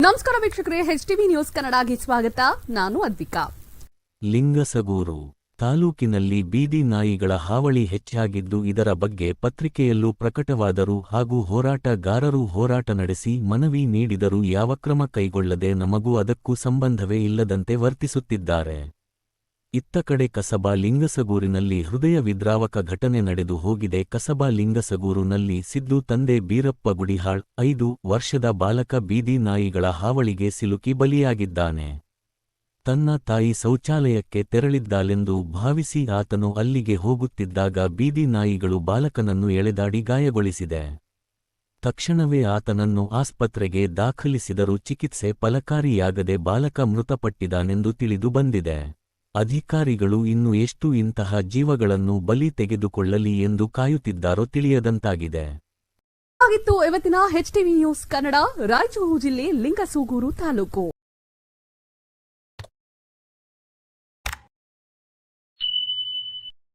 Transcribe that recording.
ನಮಸ್ಕಾರ ವೀಕ್ಷಕರೇ H TV news ಕನ್ನಡಗೆ ಸ್ವಾಗತ. ನಾನು ಅದ್ವಿಕಾ. ಲಿಂಗಸಗೂರು, ತಾಲೂಕಿನಲ್ಲಿ ಬೀದಿ ನಾಯಿಗಳ ಹಾವಳಿ ಹೆಚ್ಚಾಗಿದ್ದು ಇದರ ಬಗ್ಗೆ ಪತ್ರಿಕೆಯಲ್ಲೂ ಪ್ರಕಟವಾದರು ಹಾಗೂ ಹೋರಾಟಗಾರರು ಹೋರಾಟ ನಡೆಸಿ ಮನವಿ ನೀಡಿದರೂ ಯಾವ ಕ್ರಮ ಕೈಗೊಳ್ಳದೆ ನಮಗೂ ಅದಕ್ಕೂ ಸಂಬಂಧವೇ ಇಲ್ಲದಂತೆ ವರ್ತಿಸುತ್ತಿದ್ದಾರೆ. ಇತ್ತ ಕಡೆ ಕಸಬಾ ಲಿಂಗಸಗೂರಿನಲ್ಲಿ ಹೃದಯ ವಿದ್ರಾವಕ ಘಟನೆ ನಡೆದು ಹೋಗಿದೆ. ಕಸಬಾ ಲಿಂಗಸಗೂರುನಲ್ಲಿ ಸಿದ್ದು ತಂದೆ ಬೀರಪ್ಪ ಗುಡಿಹಾಳ್, ಐದು ವರ್ಷದ ಬಾಲಕ ಬೀದಿ ನಾಯಿಗಳ ಹಾವಳಿಗೆ ಸಿಲುಕಿ ಬಲಿಯಾಗಿದ್ದಾನೆ. ತನ್ನ ತಾಯಿ ಶೌಚಾಲಯಕ್ಕೆ ತೆರಳಿದ್ದಾಳೆಂದು ಭಾವಿಸಿ ಆತನು ಅಲ್ಲಿಗೆ ಹೋಗುತ್ತಿದ್ದಾಗ ಬೀದಿ ನಾಯಿಗಳು ಬಾಲಕನನ್ನು ಎಳೆದಾಡಿ ಗಾಯಗೊಳಿಸಿದೆ. ತಕ್ಷಣವೇ ಆತನನ್ನು ಆಸ್ಪತ್ರೆಗೆ ದಾಖಲಿಸಿದರೂ ಚಿಕಿತ್ಸೆ ಫಲಕಾರಿಯಾಗದೆ ಬಾಲಕ ಮೃತಪಟ್ಟಿದ್ದಾನೆಂದು ತಿಳಿದು ಬಂದಿದೆ. ಅಧಿಕಾರಿಗಳು ಇನ್ನು ಎಷ್ಟು ಇಂತಹ ಜೀವಗಳನ್ನು ಬಲಿ ತೆಗೆದುಕೊಳ್ಳಲಿ ಎಂದು ಕಾಯುತ್ತಿದ್ದಾರೋ ತಿಳಿಯದಂತಾಗಿದೆ. ಆಗಿತ್ತು, ಇವತ್ತಿನ H TV news Kannada, Raichur ಜಿಲ್ಲೆ ಲಿಂಗಸೂಗೂರು ತಾಲೂಕು.